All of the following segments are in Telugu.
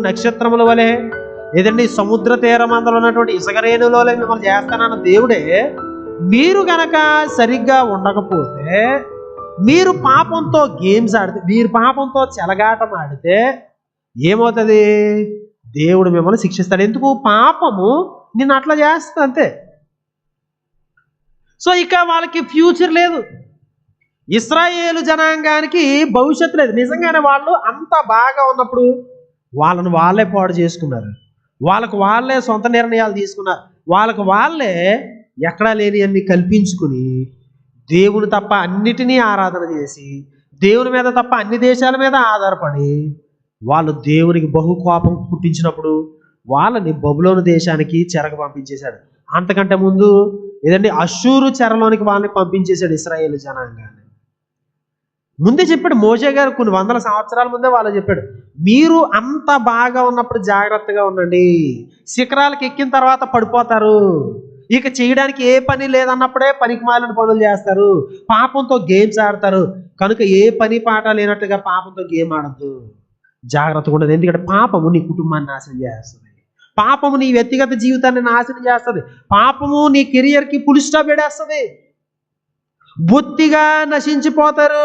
నక్షత్రముల వలె ఏదండి సముద్ర తీరమందలో ఉన్నటువంటి ఇసుకరేణులో మిమ్మల్ని చేస్తానన్న దేవుడే మీరు గనక సరిగ్గా ఉండకపోతే మీరు పాపంతో గేమ్స్ ఆడితే మీరు పాపంతో చెలగాటం ఆడితే ఏమవుతుంది? దేవుడు మిమ్మల్ని శిక్షిస్తాడు. ఎందుకు? పాపము నిన్ను అట్లా చేస్తుంది అంతే. సో ఇక వాళ్ళకి ఫ్యూచర్ లేదు. ఇస్రాయేలు జనాంగానికి భవిష్యత్తు లేదు. నిజంగానే వాళ్ళు అంత బాగా ఉన్నప్పుడు వాళ్ళను వాళ్ళే పాడు చేసుకున్నారు. వాళ్ళకు వాళ్ళే సొంత నిర్ణయాలు తీసుకున్నారు. వాళ్ళకు వాళ్ళే ఎక్కడా లేని అన్ని కల్పించుకుని దేవుని తప్ప అన్నిటినీ ఆరాధన చేసి దేవుని మీద తప్ప అన్ని దేశాల మీద ఆధారపడి వాళ్ళు దేవునికి బహు కోపం పుట్టించినప్పుడు వాళ్ళని బబులోని దేశానికి చెరకు పంపించేశాడు. అంతకంటే ముందు ఏదండి? అషూరు చెరలోనికి వాళ్ళని పంపించేశాడు ఇస్రాయేల్ జనాంగాన్ని. ముందే చెప్పాడు మోజే గారు కొన్ని వందల సంవత్సరాల ముందే వాళ్ళు చెప్పాడు మీరు అంత బాగా ఉన్నప్పుడు జాగ్రత్తగా ఉండండి. శిఖరాలకు ఎక్కిన తర్వాత పడిపోతారు. ఇక చేయడానికి ఏ పని లేదన్నప్పుడే పనికి మాలిన పనులు చేస్తారు. పాపంతో గేమ్స్ ఆడతారు. కనుక ఏ పని పాట లేనట్టుగా పాపంతో గేమ్ ఆడద్దు. జాగ్రత్తగా ఉండదు ఎందుకంటే పాపము నీ కుటుంబాన్ని నాశనం చేస్తుంది. పాపము నీ వ్యక్తిగత జీవితాన్ని నాశనం చేస్తుంది. పాపము నీ కెరియర్కి పులి స్టాప్ పెడేస్తుంది బొత్తిగా నశించిపోతారు.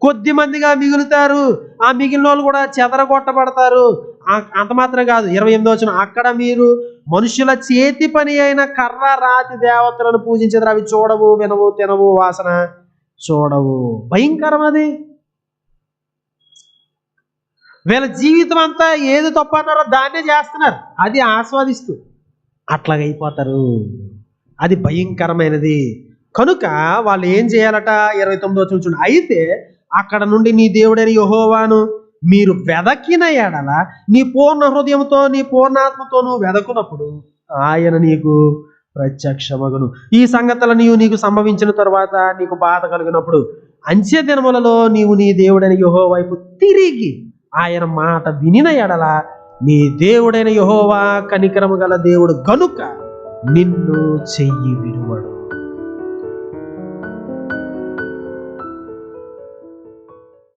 కొద్ది మందిగా మిగులుతారు. ఆ మిగిలిన వాళ్ళు కూడా చెదరగొట్టబడతారు కొట్టబడతారు. అంత మాత్రం కాదు. ఇరవై ఎనిమిది వచ్చిన అక్కడ మీరు మనుషుల చేతి పని అయిన కర్ర రాతి దేవతలను పూజించదు అవి చూడవు వినవు తినవు వాసన చూడవు. భయంకరం అది. వీళ్ళ జీవితం అంతా ఏది తప్పు అన్నారో దాన్నే చేస్తున్నారు. అది ఆస్వాదిస్తూ అట్లాగైపోతారు. అది భయంకరమైనది. కనుక వాళ్ళు ఏం చేయాలట? ఇరవై తొమ్మిదో చూచు అయితే అక్కడ నుండి నీ దేవుడైన యహోవాను మీరు వెదకిన ఎడల నీ పూర్ణ హృదయంతో నీ పూర్ణాత్మతోనూ వెదకునప్పుడు ఆయన నీకు ప్రత్యక్షమగును. ఈ సంగతులను నీకు సంభవించిన తర్వాత నీకు బాధ కలిగినప్పుడు అంత్య దినములలో నీవు నీ దేవుడైన యహో వైపు తిరిగి ఆయన మాట వినిన ఎడల నీ దేవుడైన యహోవా కనికరము గల దేవుడు గనుక నిన్ను చెయ్యి విడువడు.